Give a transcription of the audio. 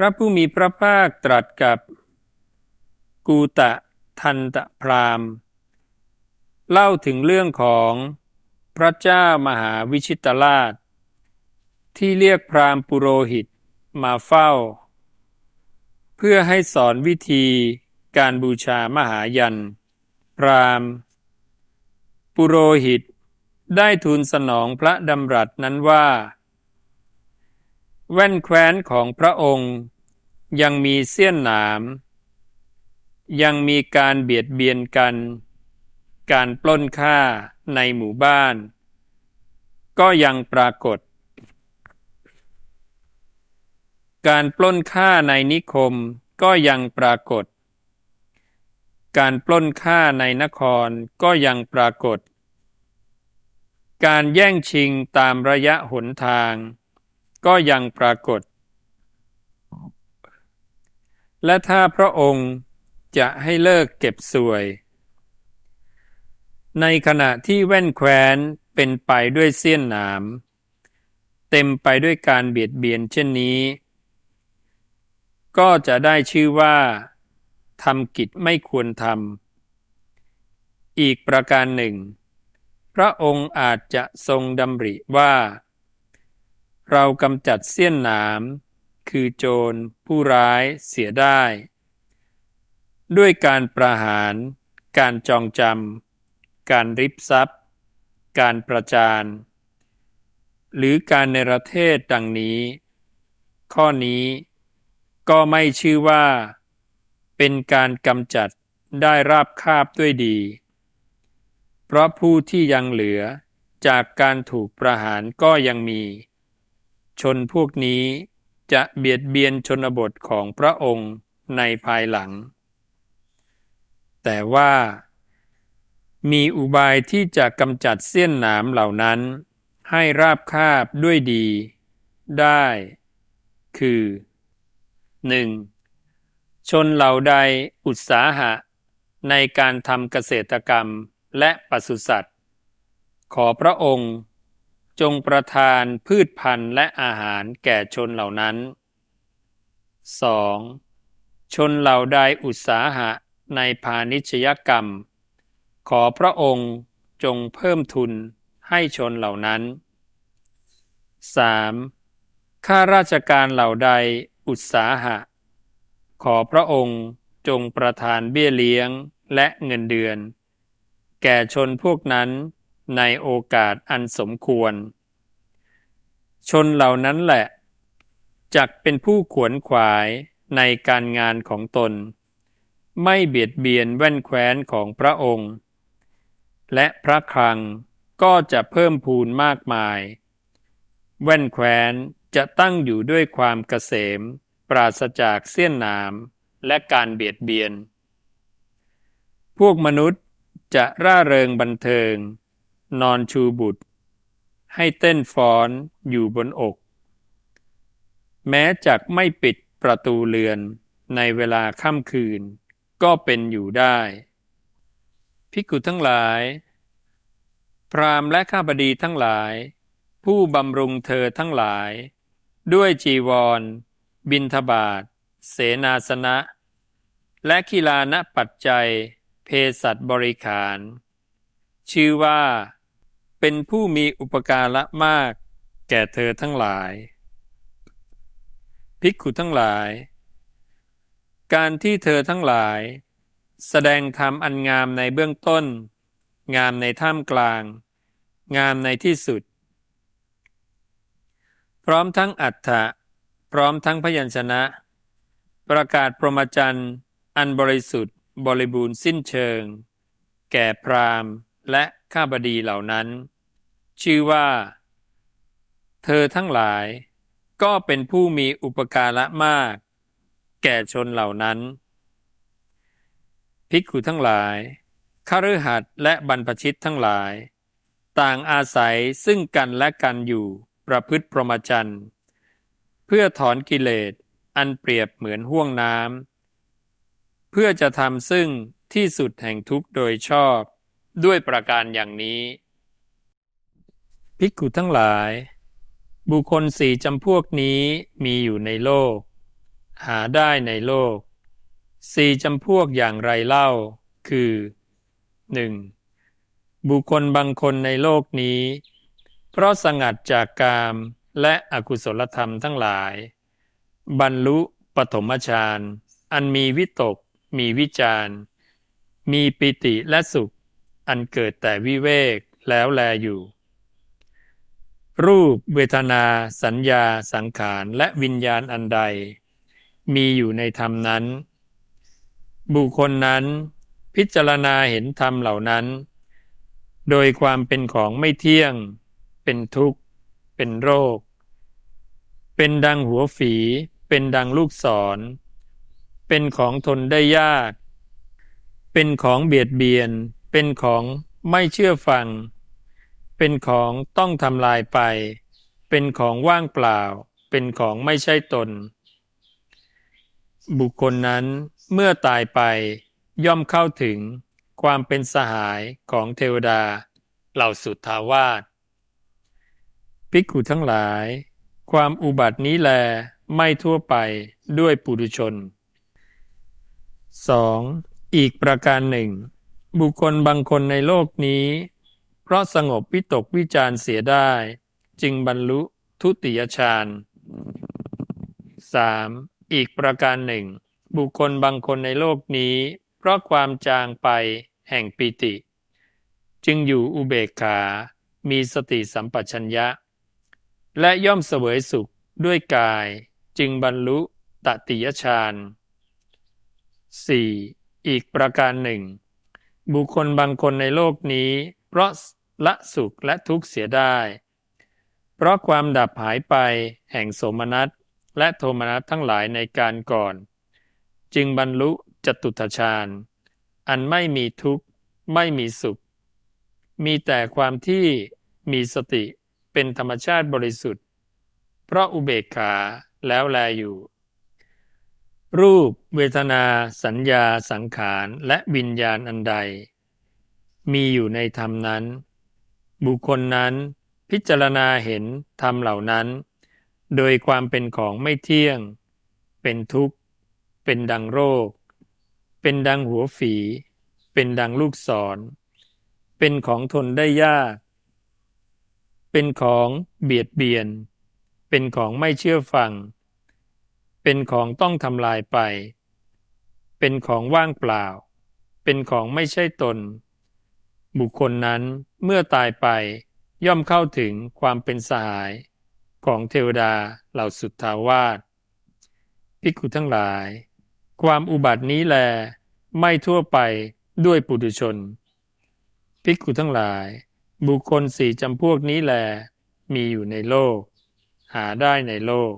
พระผู้มีพระภาคตรัสกับกูตะทันตะพรามณ์เล่าถึงเรื่องของพระเจ้ามหาวิชิตราช ที่เรียกพราหมณ์ปุโรหิตมาเฝ้า เพื่อให้สอนวิธีการบูชามหายัน พราหมณ์ปุโรหิตได้ทูลสนองพระดำรัสนั้นว่า แว่นแคว้นของพระองค์ ยังมีเสี้ยนหนาม ยังมีการเบียดเบียนกัน การปล้นฆ่าในหมู่บ้าน ก็ยังปรากฏ การปล้นฆ่าในนิคมก็ยังปรากฏ การปล้นฆ่าในนครก็ยังปรากฏ การแย่งชิงตามระยะหนทาง ก็ยังปรากฏ และถ้าพระองค์จะให้เลิกเก็บสวย ในขณะที่แว่นแคว้นเป็นไปด้วยเสี้ยนหนาม เต็มไปด้วยการเบียดเบียนเช่นนี้ ก็จะได้ชื่อว่าทำกิจไม่ควรทำอีกประการหนึ่ง พระองค์อาจจะทรงดำริว่า เรากำจัดเสี้ยนหนาม คือโจรผู้ร้ายเสียได้ ด้วยการประหาร การจองจำการริบทรัพย์ การประจาน หรือการในประเทศดังนี้ ข้อนี้ก็ไม่ชื่อว่า เป็นการกำจัดได้ราบคาบด้วยดี เพราะผู้ที่ยังเหลือจากการถูกประหารก็ยังมี ชนพวกนี้จะเบียดเบียนชนบทของพระองค์ในภายหลัง แต่ว่ามีอุบายที่จะกำจัดเสี้ยนหนามเหล่านั้น ให้ราบคาบด้วยดี ได้ คือ 1. ชนเหล่าใดอุตสาหะ ในการทำเกษตรกรรมและปศุสัตว์ ขอพระองค์ จงประทานพืชพันธุ์และอาหารแก่ชนเหล่านั้น 2. ชนเหล่าใดอุตสาหะในพาณิชยกรรม ขอพระองค์จงเพิ่มทุนให้ชนเหล่านั้น 3. ข้าราชการเหล่าใดอุตสาหะ ขอพระองค์จงประทานเบี้ยเลี้ยงและเงินเดือน แก่ชนพวกนั้น ในโอกาสอันสมควร ชนเหล่านั้นแหละจักเป็นผู้ขวนขวายในการงานของตน ไม่เบียดเบียนแว่นแคว้นของพระองค์ และพระคลังก็จะเพิ่มพูนมากมาย แว่นแคว้นจะตั้งอยู่ด้วยความเกษม ปราศจากเสี้ยนหนามและการเบียดเบียน พวกมนุษย์จะร่าเริงบันเทิง นอนชูบุตร ให้เต้นฟ้อนอยู่บนอก แม้จักไม่ปิดประตูเรือนในเวลาค่ำคืน ก็เป็นอยู่ได้พิกุทั้งหลาย พรามและข้าบดีทั้งหลาย ผู้บำรุงเธอทั้งหลาย ด้วยจีวร บินทบาท เสนาสนะ และกีฬานปัจจัยเพสัตบริขาร ชื่อว่า เป็นผู้มีอุปการะมาก แก่เธอทั้งหลาย ภิกขุทั้งหลาย การที่เธอทั้งหลาย แสดงธรรมอันงามในเบื้องต้น งามในท่ามกลาง งามในที่สุด พร้อมทั้งอัฏฐะพร้อมทั้งพยัญชนะ ประกาศพรหมจรรย์อันบริสุทธิ์บริบูรณ์สิ้นเชิง แก่พรามและ ข้าบดีเหล่านั้น ชื่อว่า เธอทั้งหลาย ก็เป็นผู้มีอุปการะมาก แก่ชนเหล่านั้น ภิกขุทั้งหลายคฤหัสถ์และบรรพชิตทั้งหลาย ต่างอาศัยซึ่งกันและกันอยู่ประพฤติพรหมจรรย์ เพื่อถอนกิเลสอันเปรียบเหมือนห่วงน้ำเพื่อจะทำซึ่งที่สุดแห่งทุกข์โดยชอบ ด้วยประการอย่างนี้ ภิกขุทั้งหลาย บุคคลสี่จำพวกนี้มีอยู่ในโลก หาได้ในโลกสี่จำพวกอย่างไรเล่า คือ 1. บุคคลบางคนในโลกนี้ เพราะสงัดจากกามและอกุศลธรรมทั้งหลาย บรรลุปฐมฌานอันมีวิตก มีวิจารมีปิติและสุข อันเกิดแต่วิเวกแล้วแลอยู่ รูปเวทนา สัญญา สังขาร และวิญญาณอันใด มีอยู่ในธรรมนั้น บุคคลนั้น พิจารณาเห็นธรรมเหล่านั้น โดยความเป็นของไม่เที่ยง เป็นทุกข์ เป็นโรค เป็นดังหัวฝี เป็นดังลูกศร เป็นของทนได้ยาก เป็นของเบียดเบียน เป็นของไม่เชื่อฟัง เป็นของต้องทำลายไป เป็นของว่างเปล่า เป็นของไม่ใช่ตน บุคคลนั้นเมื่อตายไปย่อมเข้าถึงความเป็นสหายของเทวดา เหล่าสุทธาวาสภิกขุทั้งหลาย ความอุบัตินี้แลไม่ทั่วไปด้วยปุถุชน 2. อีกประการหนึ่ง บุคคลบางคนในโลกนี้ เพราะสงบวิตกวิจารเสียได้ จึงบรรลุทุติยฌาน 3. อีกประการหนึ่ง บุคคลบางคนในโลกนี้ เพราะความจางไปแห่งปิติ จึงอยู่อุเบกขา มีสติสัมปชัญญะ และย่อมเสวยสุขด้วยกาย จึงบรรลุตติยฌาน 4. อีกประการหนึ่ง บุคคลบางคนในโลกนี้ เพราะละสุขและทุกข์เสียได้ เพราะความดับหายไปแห่งโสมนัสและโทมนัสทั้งหลายในการก่อน จึงบรรลุจตุตฌานอันไม่มีทุกข์ไม่มีสุข มีแต่ความที่มีสติเป็นธรรมชาติบริสุทธิ์ เพราะอุเบกขาแล้วแลอยู่ รูปเวทนาสัญญาสังขารและวิญญาณอันใด มีอยู่ในธรรมนั้น บุคคลนั้นพิจารณาเห็นธรรมเหล่านั้น โดยความเป็นของไม่เที่ยง เป็นทุกข์ เป็นดังโรค เป็นดังหัวฝี เป็นดังลูกศร เป็นของทนได้ยาก เป็นของเบียดเบียน เป็นของไม่เชื่อฟัง เป็นของต้องทำลายไป เป็นของว่างเปล่า เป็นของไม่ใช่ตน บุคคลนั้นเมื่อตายไปย่อมเข้าถึงความเป็นสหาย ของเทวดาเหล่าสุทธาวาสภิกขุทั้งหลาย ความอุบัตินี้แล ไม่ทั่วไปด้วยปุถุชน ภิกขุทั้งหลาย บุคคลสี่จำพวกนี้แล มีอยู่ในโลก หาได้ในโลก